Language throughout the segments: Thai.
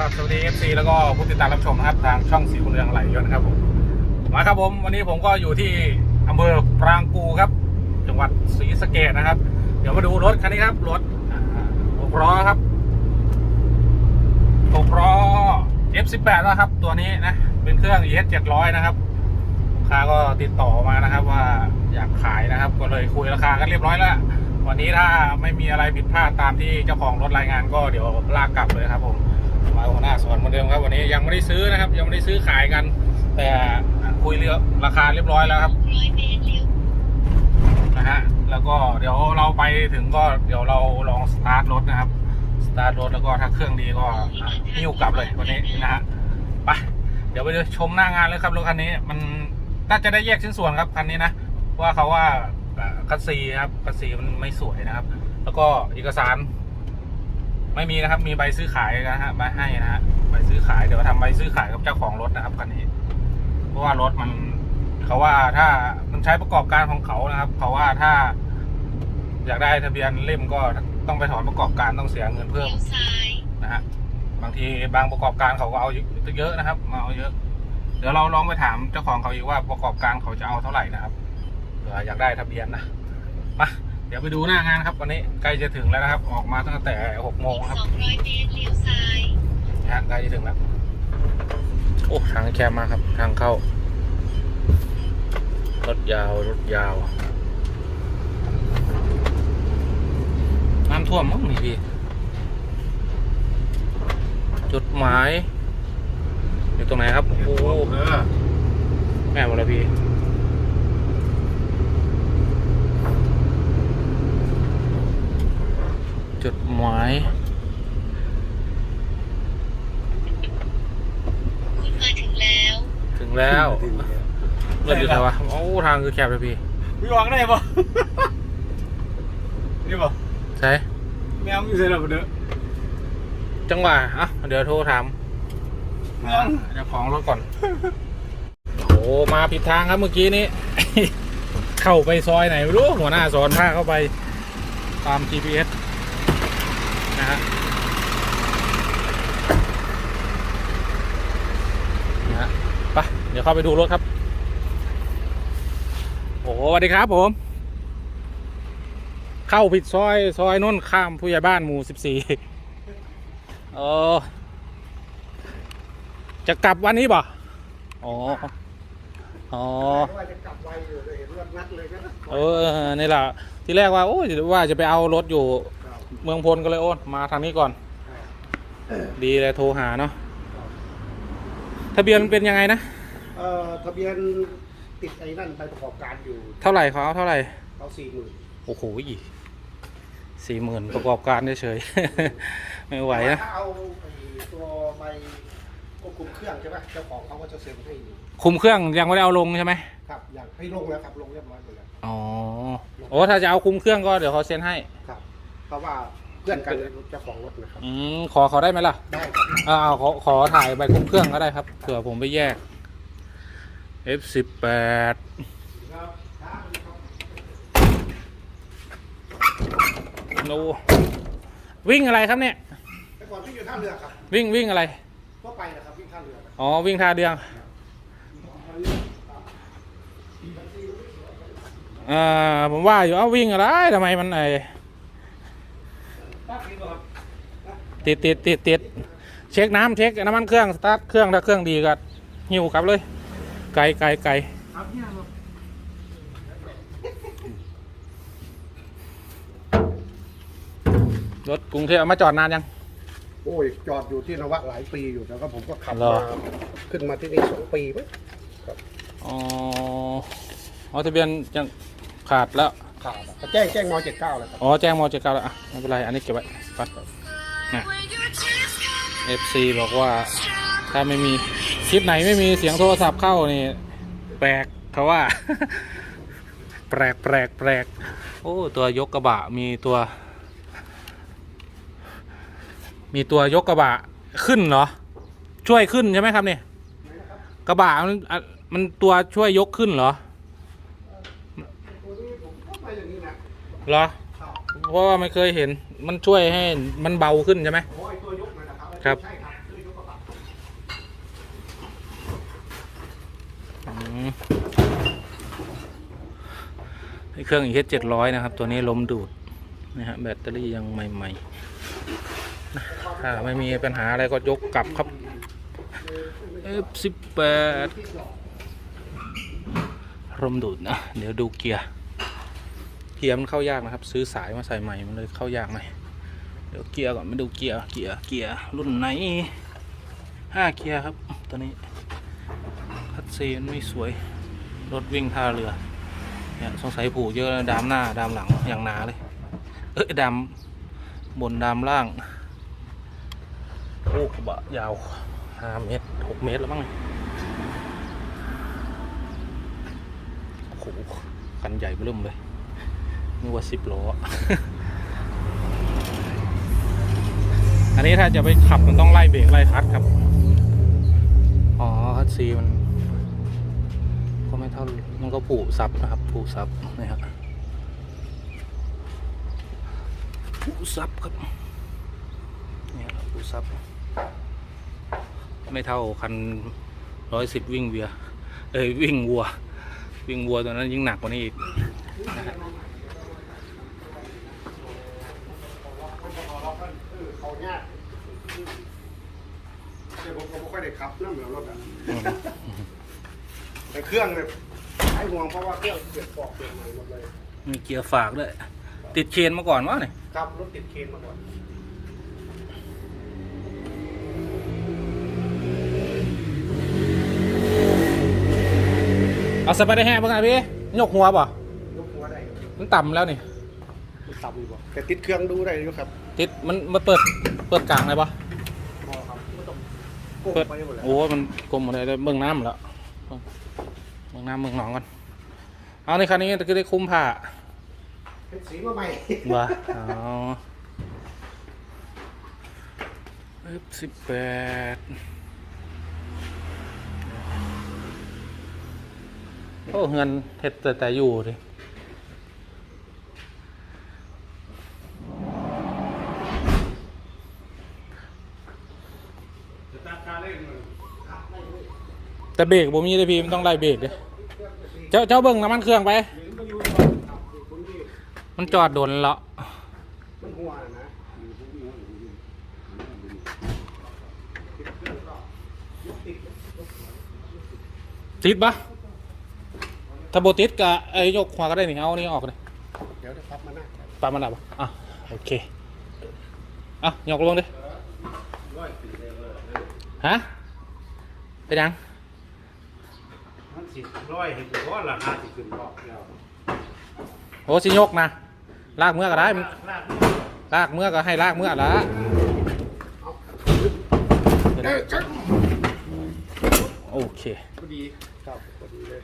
ครับสวัสดี FC แล้วก็ผู้ติดตามรับชมนะครับทางช่องสีเรืองไหลยนต์ครับผมมาครับผมวันนี้ผมก็อยู่ที่อำเภอปรางกูครับ จังหวัดศรีสะเกษนะครับ เดี๋ยวมาดูรถคันนี้ครับรถหกล้อครับหกล้อ F18 นะครับ ตัวนี้นะเป็นเครื่อง ES 700นะครับลูกค้าก็ติดต่อมานะครับว่าอยากขายนะครับ ก็เลยคุยราคากันเรียบร้อยแล้ววันนี้ถ้าไม่มีอะไรผิดพลาดตามที่เจ้าของรถรายงานก็เดี๋ยวลากกลับเลยครับผม มาหัวหน้าสวนเหมือนเดิมครับวันนี้ยังไม่ได้ซื้อนะครับ ยังไม่ได้ซื้อขายกัน แต่คุยเรื่องราคาเรียบร้อยแล้วครับนะฮะแล้วก็เดี๋ยวเราไปถึงก็เดี๋ยวเราลองสตาร์ทรถนะครับสตาร์ทรถแล้วก็ถ้าเครื่องดีก็อะหิ้วกลับเลยวันนี้นะฮะไปเดี๋ยวไปดูชมหน้างานเลยครับรถคันนี้มันน่าจะได้แยกชิ้นส่วนครับคันนี้นะว่าเขาว่าคัสซีครับคัสซีมันไม่สวยนะครับ แล้วก็เอกสาร ไม่มีนะครับ มีใบซื้อขายนะฮะมาให้นะฮะใบซื้อขายเดี๋ยวทำใบซื้อขายกับเจ้าของรถนะครับคันนี้ เพราะว่ารถมันเขาว่าถ้ามันใช้ประกอบการของเขานะครับเขาว่าถ้า อยากได้ทะเบียนเล่มก็ต้องไปถอนประกอบการต้องเสียเงินเพิ่มนะฮะบางทีบางประกอบการเขาก็เอาเยอะนะครับมาเอาเยอะ เดี๋ยวเราลองไปถามเจ้าของเขาอีกว่าประกอบการเขาจะเอาเท่าไหร่นะครับเผื่ออยากได้ทะเบียนนะมา เดี๋ยวไปดูหน้างานครับวันนี้ใกล้จะถึงแล้วนะครับ ออกมาตั้งแต่หกโมงครับสองร้อยเมตรเลี้ยวซ้ายนะฮะใกล้จะถึงแล้วโอ้ทางแคบมากครับ ทางเข้ารถยาวรถยาวน้ำท่วมมั้งนี่พี่จุดหมายอยู่ตรงไหนครับโอ้แม่หมดแล้วพี่ จุดหมายคุณมาถึงแล้ว ถึงแล้วเริ่มอยู่ไหนวะโอ้ทางคือแคบเลยพี่พี่วางได้ปะนี่ปะใช่แมวอยู่ใส่ระเบิดเด้อจังหวะอะเดี๋ยวโทรถามแมวเจ้าของรถก่อนโอ้มาผิดทางครับเมื่อกี้นี้ เข้าไปซอยไหนไม่รู้หัวหน้าสอนพาเข้าไปตาม GPS นะฮะนะฮะไปเดี๋ยวเข้าไปดูรถครับ โอ้โหสวัสดีครับผม เข้าผิดซอย ซอยนุ่นข้ามผู้ใหญ่บ้านหมู่สิบสี่เออจะกลับวันนี้บ่อ๋อ อ๋อ ว่าจะกลับไวอยู่เลยเห็นรถนัดเลยนะ เออ นี่แหละ ที่แรกว่า โอ้ยว่าจะไปเอารถอยู่ เมืองพลก็เลยโอ้มาทางนี้ก่อน ดีเลยโทรหาเนาะทะเบียนมันเป็นยังไงนะเอ่อทะเบียนติดไอ้นั่นไปประกอบการอยู่เท่าไหร่เขาเอาเท่าไหร่เขาสี่หมื่นโอ้โหสี่หมื่นประกอบการเฉยๆ ไม่ไหวนะถ้าเอาไอ้ตัวใบควบคุมเครื่องใช่ไหมเจ้าของเขาก็จะเซ็นให้อยู่คุมเครื่องยังไม่ได้เอาลงใช่ไหมครับอยากให้ลงแล้วครับลงเรียบร้อยหมดแล้วอ๋อโอ้ถ้าจะเอาคุมเครื่องก็เดี๋ยวเขาเซ็นให้ครับ เพราะว่าเพื่อนกันเจ้าของรถนะครับ อืมขอเขาได้ไหมล่ะได้ครับอ่าขอขอถ่ายใบคุมเครื่องก็ได้ครับเผื่อผมไปแยก F18 โนวิ่งอะไรครับเนี่ย แต่ก่อนพี่อยู่ท่าเรือครับวิ่งวิ่งอะไรทั่วไปนะครับวิ่งท่าเรือนะอ๋อ วิ่งท่าเดืองอ่าผมว่าอยู่เอ้าวิ่งอะไรทำไมมันไอ ติดติดติดติดเช็คน้ำเช็คน้ำมันเครื่องสตาร์ทเครื่องถ้าเครื่องดีก็หิวกลับเลย ไกลไกลไกลครับเนี่ยครับรถกรุงเทพเอามาจอดนานยัง โอ้ย จอดอยู่ที่นวะหลายปีอยู่แล้วก็ผมก็ขับเหรอมาขึ้นมาที่นี่สองปีมั้งอ๋ออ๋อทะเบียนยังขาดแล้ว ขาดอะแจ้งแจ้งมเจ็ดเก้าแล้วครับ อ๋อแจ้งมเจ็ดเก้าแล้วอะไม่เป็นไร อันนี้เก็บไว้ไป นะ FC บอกว่าถ้าไม่มีคลิปไหนไม่มีเสียงโทรศัพท์เข้านี่แปลกเขาว่า แปลกแปลกแปลกโอ้ตัวยกกระบะมีตัว มีตัวยกกระบะขึ้นเหรอช่วยขึ้นใช่ไหมครับเนี่ยกระบะมันมันตัวช่วยยกขึ้นเหรอเหรอ พราะว่าไม่เคยเห็นมันช่วยให้มันเบาขึ้นใช่ไหมครับเครื่องอีเจ็ดร้อยนะครับ ตัวนี้ลมดูดนะฮะแบตเตอรี่ยังใหม่ๆถ้าไม่มีปัญหาอะไรก็ยกกลับครับ F18 ลมดูดนะ เดี๋ยวดูเกียร์ เกียร์มันเข้ายากนะครับ ซื้อสายมาใส่ใหม่มันเลยเข้ายากหน่อยเดี๋ยวเกียร์ก่อนมาดูเกียร์เกียร์เกียร์รุ่นไหนห้าเกียร์ครับตัวนี้คัดซีนไม่สวยรถวิ่งท่าเรือเนี่ยสงสัยผูกเยอะดามหน้าดามหลังอย่างหนาเลย เอ้ยดามบนดามล่างโอ้กระบะยาวห้าเมตรหกเมตรแล้วมั้งโอ้โหคันใหญ่เริ่มเลย นึกว่าสิบล้ออันนี้ถ้าจะไปขับมันต้องไล่เบรกไล่คัดครับ อ๋อคัดซีมัน ก็ไม่เท่า มันก็ผูกซับนะครับ ผูกซับนะครับผูกซับครับ เนี่ยผูกซับ ไม่เท่าคันร้อยสิบวิ่งเวีย เอ้ยวิ่งวัว วิ่งวัวตัวนั้นยิ่งหนักกว่านี้อีกนะฮะ เขาเนี่ยเดี๋ยวผมก็ไม่ค่อยได้ขับน้ำเหมือนรถอะอืมแต่เครื่องเนี่ยให้ห่วงเพราะว่าเครื่องเปลี่ยนปอกเปลี่ยนใหม่หมดเลย มีเกียร์ฝากด้วย ติดเชนมาก่อนวะเนี่ยครับรถติดเคนมาก่อนเอาสไปได้แห้งบ้างไงพี่ยกหัวป่ะยกหัวได้มันต่ำแล้วนี่มันต่ำอยู่บ่แต่ติดเครื่องดูได้อยู่ครับ ติดมันมาเปิดเปิดกลางเลยปะพอครับไม่ต้องโก้เปิดไปหมดแล้วโอ้ยมันกลมหมดเลยเบื้องน้ำแล้วเบื้องน้ำเบื้องหนองกันเอาในคันนี้ก็ได้คุ้มผ้าเป็นสีมาใหม่ว่ะอ๋อสิบแปดโอ้เงินเห็ดแต่แต่อยู่ดิ แต่เบรกผมมีเลยพี่มันต้องไล่เบรกเด้เจ้าเจ้าเบิ่งน้ำมันเครื่องไป มันจอดโดนแล้วมันหัวนะติดปะถ้าโบติดก็ไอ้ยกหัวก็ได้นี่เอานี่ออกเลยเดี๋ยวจะพับมาหน้าปามันดับปะอะโอเคอะยกลงดิ ฮะไปยังมันสิร้อยเห็นว่าราคาสิขึ้นรอบแล้วโอ้สิยกนะลากเมื่อก็ได้มึงลากลากเมื่อก็ให้ลากเมื่อละเอ้ยจังโอเคพอดีครับพอดีเลย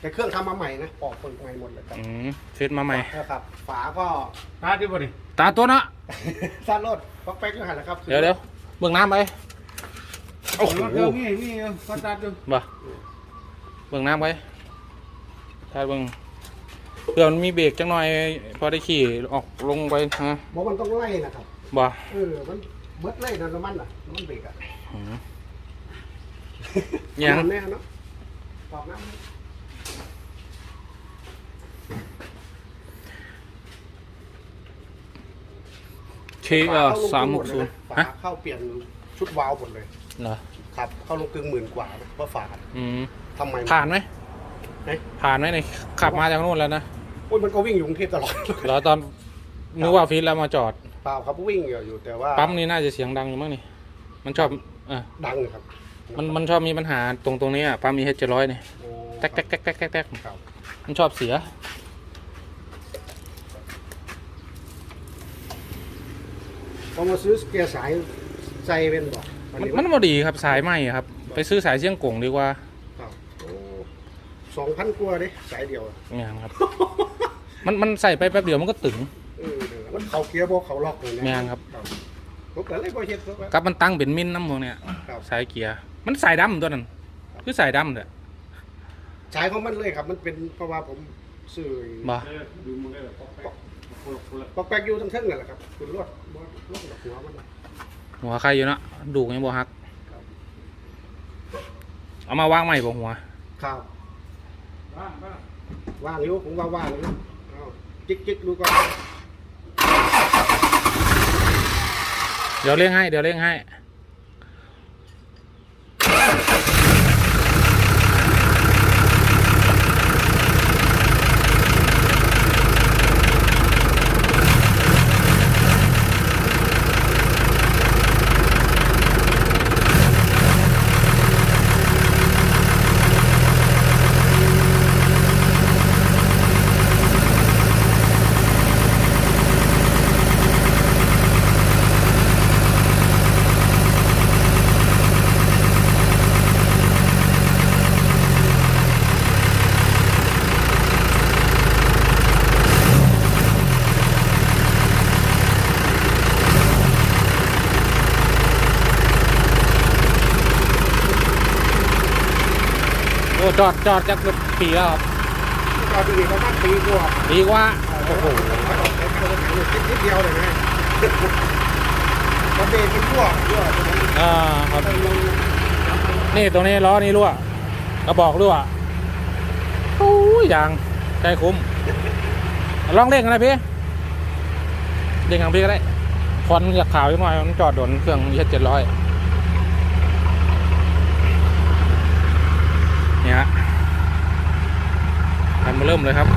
แต่เครื่องทำมาใหม่นะปอกเปิดใหม่หมดเลยครับอืมเฟซมาใหม่นะครับฝาก็ตาที่บ่ดิตาตัวเนาะซ่านรถปักแป๊กก็หันแล้วครับเดี๋ยวเดี๋ยวเบื้องน้ำไป โอ้โหรถเดี๋ยวนี่นี่ก็ตาดูบ่เบื้องน้ำไปถ้าเบื้องเพื่อมันมีเบรกจังหน่อย พอได้ขี่ออกลงไปฮะบอกมันต้องไล่นะครับบ่ เออมันเบิดไล่น้ำมันอะน้ำมันเบรกอะอืมยัง แน่เนาะปอกน้ำเคเออสามหกศูนย์ฝาฮะเข้าเปลี่ยนชุดวาล์วหมดเลย เหรอครับเข้าลงกึ่งหมื่นกว่านะว่าฝาอืมทำไมผ่านไหมเอ๊ะผ่านไหมในขับมาจากนู่นแล้วนะโอ้ยมันก็วิ่งอยู่กรุงเทพตลอดแล้วตอนนึกว่าฟิตแล้วมาจอด เปล่าครับวิ่งอยู่แต่ว่าปั๊มนี่น่าจะเสียงดังอยู่มั้งนี่ มันชอบเออดังครับมันมันชอบมีปัญหาตรงตรงนี้อะปั๊มมีเฮดเจ็ดร้อยนี่โอ้แท็กแท็กแท็กแท็กแท็กแท็กครับมันชอบเสีย พอมาซื้อเกียร์สายใจเป็นบอก มันมันบ่ดีครับสายไหมอะครับ ไปซื้อสายเชียงกงดีกว่าสองพันกว่าดิสายเดียวอะเนี่ยครับ มันมันใส่ไปแป๊บเดียวมันก็ตึงเออเดี๋ยวมันเขาเกียร์บอกเขาล็อกเลยนะแม่นครับ ผมก็เลยบ่เฮ็ดซะว่า กับมันตั้งเป็นมินน้ำพวกเนี่ยครับ สายเกียร์มันสายดำตัวนั้น คือสายดำเด้อสายของมันเลยครับ มันเป็นเพราะว่าผมซื้อบ่ดูมึงได้แบบปอกแป๊กคนละคนละปอกแป๊กอยู่ทั้งเทิงนั่นแหละครับคุณรถบ่รถดอกหัวมันน่ะ หัวใครอยู่เนาะดูกยังบ่ฮักครับเอามาวางใหม่บ่หัว ครับบ้างบ้างว่างอยู่ผมว่าว่างอยู่เอาจิกจิกดูก่อน เดี๋ยวเร่งให้ เดี๋ยวเร่งให้ จอดจอดจะเกือบปีแล้วครับตอนนี้ประมาณปีกว่าดีกว่าโอ้โหไม่ออกแต่ตัวหนังอยู่นิดเดียวเลยนะมันเบรกเป็นพวกด้วยอ่าครับไปลงนี่ตรงนี้ล้อนี้รั่วกระบอกรั่วโอ้ยอย่างใจคุ้มลองเร่งกันนะพี่เร่งของพี่ก็ได้ควันอยากขาวอีกหน่อยมันจอดโดนเครื่องมีแค่เจ็ดร้อยเนี่ยฮะทำมา เริ่มเลยครับ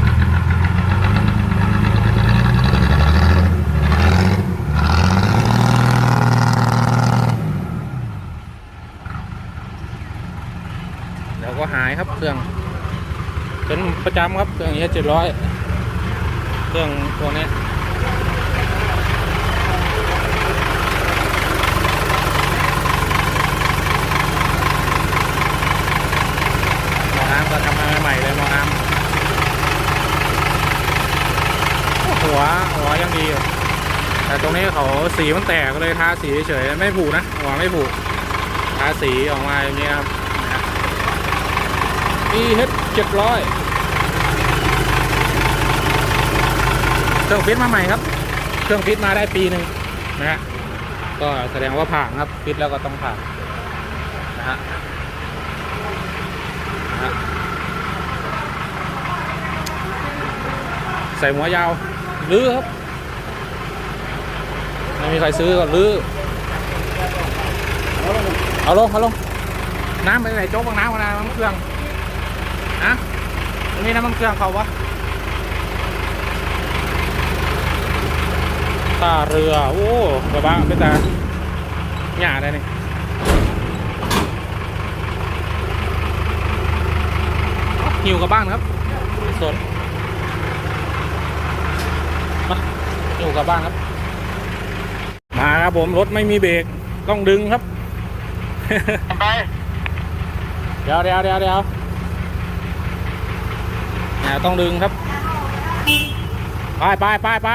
เดี๋ยวก็หายครับเครื่องเป็นประจำครับเครื่องนี้เจ็ดร้อยเครื่องตัวนี้หมอน้ำก็ทำมาใหม่ๆเลยหมอน้ำโอ้หั วหัวยังดีอยู่แต่ตรงนี้เขาสีมันแตกก็เลยทาสีเฉยไม่ผูกนะหัวไม่ผูกทาสีออกมาอย่างเงี้ครับ EH 700เครื่องฟิตมาใหม่ครับ เครื่องฟิตมาได้ปีหนึ่งนะฮะก็แสดงว่าผ่านครับฟิตแล้วก็ต้องผ่านะฮะนะฮะใส่หัวยาว ลื้อครับ ไม่มีใครซื้อก็ลื้อเอาลงเอาลงน้ำไปไหนโจ๊กบางน้ำกันนะน้ำเครื่องอะตรงนี้น้ำมันเครื่องเขาวะท่าเรือ โอ้กระบะเป็นแต่หยาได้นี่หิวกลับบ้านครับสนมา หิวกลับบ้านครับ มาครับผมรถไม่มีเบรกต้องดึงครับไปเดี๋ยวเดี๋ยวเดี๋ยวเดี๋ยวเนี่ยต้องดึงครับ ไปไปไปไป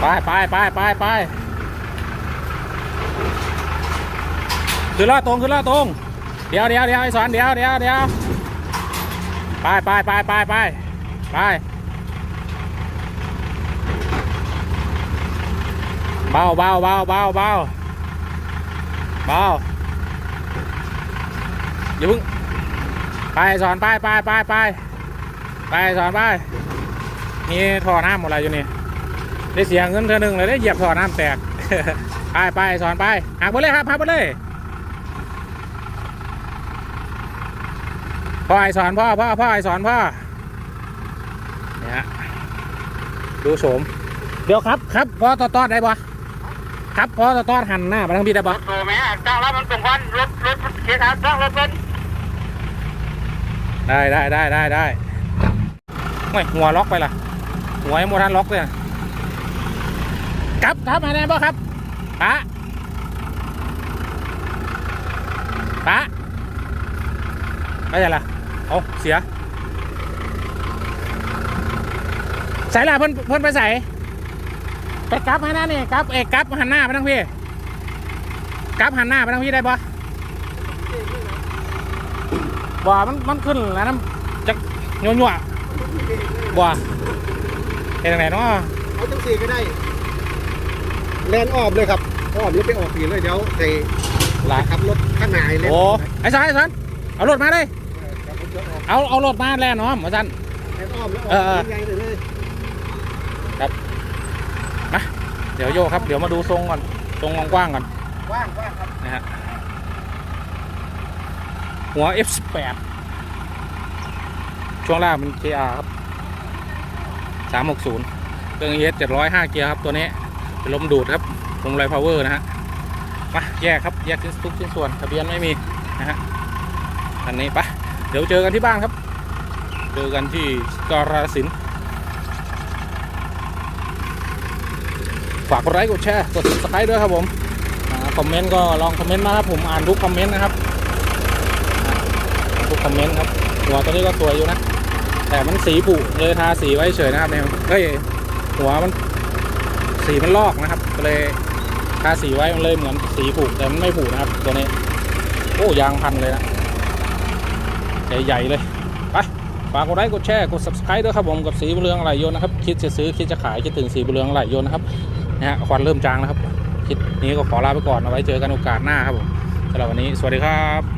ไปไปไปไปไป ขึ้นล่อตรงขึ้นล่อตรง เดี๋ยวเดี๋ยวเดี๋ยวไอ้สอนเดี๋ยวเดี๋ยวเดี๋ยวไปไปไปไปไปไปเบาเบาเบาเบาเบาเบาอย่าเพิ่งไปสอนไปไปไปไปไปสอนไปมีท่อน้ำหมดอะไรอยู่นี่ได้เสียงเงินเธอหนึ่งเลยได้เหยียบท่อน้ำแตกไปไปสอนไปหักไปเลยครับหักไปเลย พ่อไอสอนพ่อพ่อพ่อไอสอนพ่อเนี่ยฮะดูโฉมเดี๋ยวครับครับพ่อตอดตอดได้ปะครับพ่อตอดตอดหันหน้ามาทางพี่ได้ปะโตแม่จ้างรับมันเป็นวันรถรถเสียทางจ้างรถเป็นได้ได้ได้ได้ได้ไม่หัวล็อกไปล่ะ หัวยังโมทันล็อกเลยครับครับมาได้ปะครับปะปะไม่ใช่ล่ะ เอาเสียใส่ละเพิ่นเพิ่นไปใส่ไปกลับมาหน้านี่กลับเอกกลับหันหน้าไปทางพี่กลับหันหน้าไปทางพี่ได้ปะบ่มันมันขึ้นแล้วน้ำจะยัวยัวบัวเห็นไหนเนาะเอาจังสี่ก็ได้แลนอ้อมเลยครับอ้อมแล้วไปออกปีเลยเดี๋ยวไอ้หลายขับรถข้างหน้าให้เลยโอ้ไอ้สันไอ้สันเอารถมาเลย เอาเอารถมาแล่น้อมไอ้สันแลนอ้อมแล้วอเอออเออกใหญ่ๆเลย มาเดี๋ยวโยครับเดี๋ยวมาดูทรงก่อนทรงกว้างๆก่อนว่างว่างครับนะฮะหัว F18 ช่วงล่างเป็น KR ครับ 360 เครื่อง ES 705 เกียร์ครับตัวนี้ เป็นลมดูดครับลมไรพาวเวอร์นะฮะ มาแยกครับ แยกชิ้นทุกชิ้นส่วนทะเบียนไม่มีนะฮะอันนี้ไปะเดี๋ยวเจอกันที่บ้านครับ เจอกันที่กาสินฝากกดไลค์กดแชร์กด subscribe ด้วยครับผมอคอมเมนต์ก็ลองคอมเมนต์มาครับผมอ่านทุกคอมเมนต์นะครับทุกคอมเมนต์ครับหัวตัวนี้ก็สวยอยู่นะ แต่มันสีผุเลยทาสีไว้เฉยนะครับเนี่ยเฮ้ยหัวมันสีมันลอกนะครับก็เลยทาสีไว้มันเลยเหมือนสีผุแต่มันไม่ผุนะครับตัวนี้ โอ้ยางพันเลยนะ ใหญ่ๆเลยไปฝากกดไลค์กดแชร์กด subscribe ด้วยครับผมกับสีบุเรืองไหลยนนะครับคิดจะซื้อคิดจะขายคิดถึงสีบุเรืองไหลยนนะครับนะฮะควันเริ่มจางแล้วครับคลิปนี้ก็ขอลาไปก่อนเอาไว้เจอกันโอกาสหน้าครับผมสำหรับวันนี้สวัสดีครับ